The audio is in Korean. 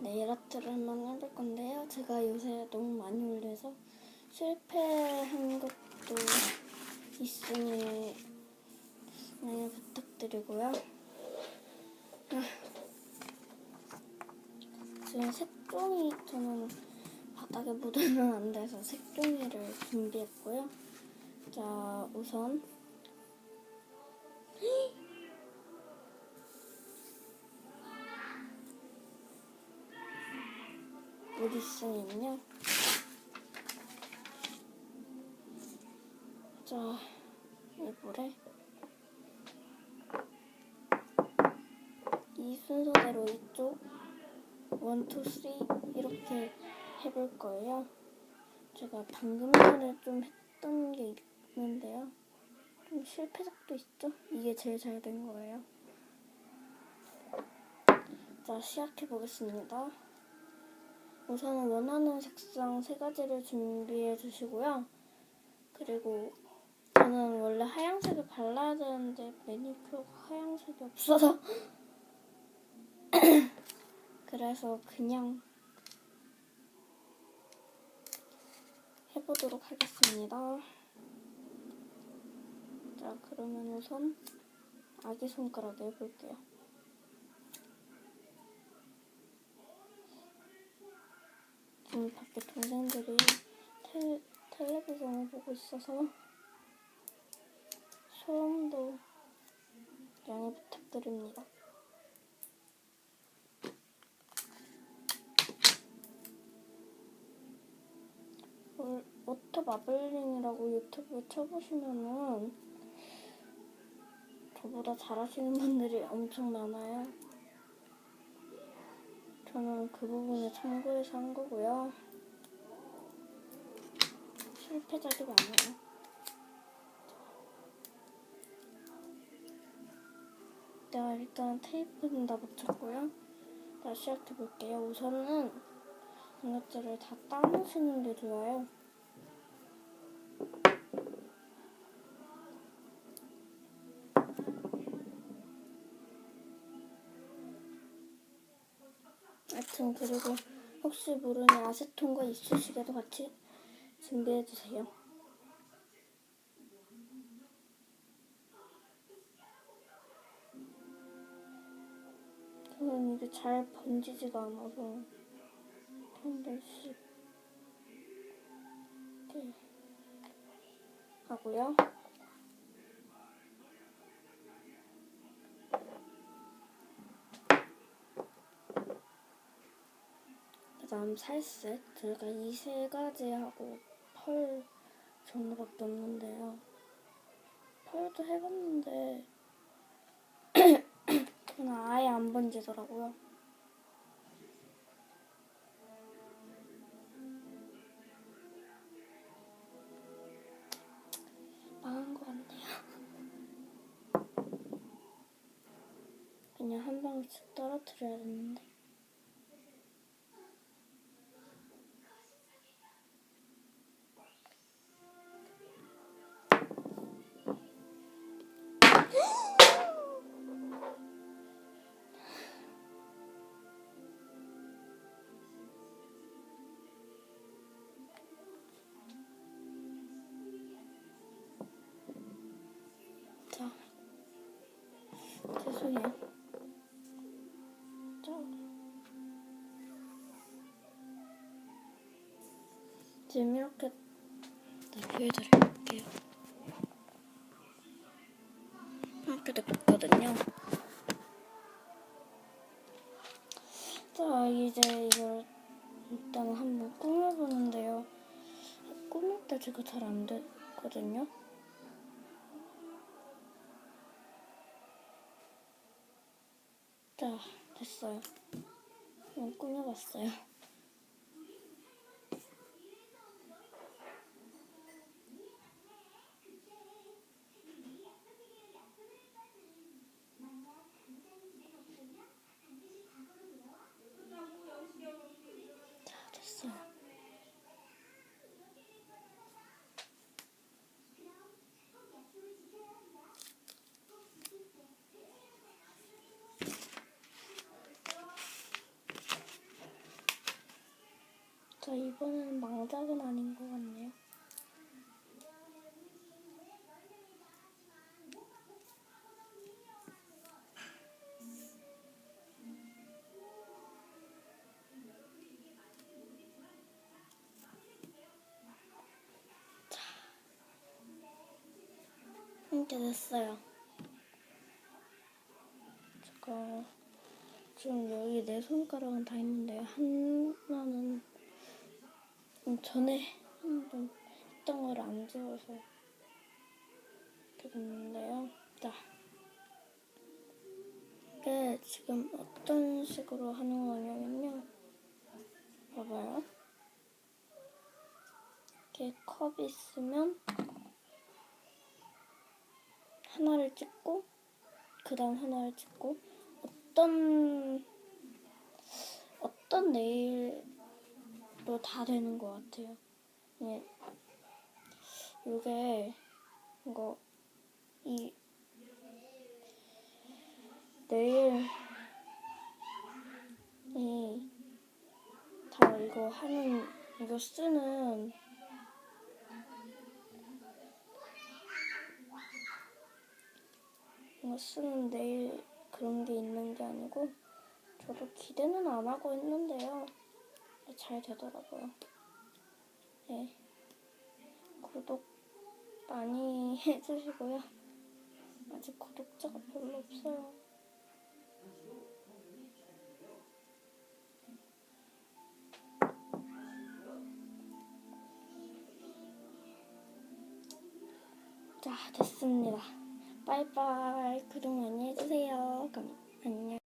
네일 아트를 한번 해볼 건데요. 제가 요새 너무 많이 올려서 실패한 것도 있으니 양해 부탁드리고요. 아, 지금 색종이 저는 바닥에 묻으면 안 돼서 색종이를 준비했고요. 자, 우선 물 있으면요. 자, 이 물에 이 순서대로 이쪽 1, 2, 3 이렇게 해볼 거예요. 제가 방금 전에 좀 했던 게 있는데요. 좀 실패작도 있죠? 이게 제일 잘 된 거예요. 자, 시작해 보겠습니다. 우선은 원하는 색상 세 가지를 준비해 주시고요. 그리고 저는 원래 하얀색을 발라야 되는데 매니큐어가 하얀색이 없어서 그래서 그냥 해보도록 하겠습니다. 자, 그러면 우선 아기 손가락에 해볼게요. 지금 밖에 동생들이 텔, 텔레비전을 보고 있어서 소음도 양해 부탁드립니다. 올- 워터 마블링이라고 유튜브에 쳐보시면은 저보다 잘하시는 분들이 엄청 많아요. 저는 그 부분을 참고해서 한 거고요. 실패작이 많아요. 자, 일단 테이프는 다 붙였고요. 자, 시작해 볼게요. 우선은 이것들을 다 따놓으시는 게 좋아요. 하여튼 그리고 혹시 모르니 아세톤과 이쑤시개도 같이 준비해 주세요. 저는 이게 잘 번지지가 않아서 한 번씩 이렇게 하고요. 다음 살색 제가 이 세 가지 하고 펄 정도밖에 없는데요. 펄도 해봤는데 저는 아예 안 번지더라고요. 망한 것 같네요. 그냥 한 방울씩 떨어뜨려야 되는데. 자, 지금 이렇게 네, 보여드릴게요. 이렇게 됐거든요. 자, 이제 이걸 일단 한번 꾸며보는데요. 꾸밀 때 제가 잘 안 됐거든요. 자, 됐어요. 꾸며봤어요. 자, 됐어요. 이번에는 망작은 아닌 것 같네요. 이렇게 됐어요. 지금 여기 네 손가락은 다 있는데 하나는 좀 전에 한 번 했던 걸 안 지워서 됐는데요. 자, 이게 지금 어떤 식으로 하는 거냐면요. 봐봐요. 이렇게 컵이 있으면 하나를 찍고 그 다음 하나를 찍고 어떤 어떤 네일 도 다 되는 것 같아요. 예. 요게 이거 이 네일이 다 이거 하는 이거 쓰는 이거 쓰는 네일 그런 게 있는 게 아니고 저도 기대는 안 하고 했는데요. 잘 되더라고요. 네. 구독 많이 해주시고요. 아직 구독자가 별로 없어요. 자, 됐습니다. 빠이빠이. 구독 많이 해주세요. 그럼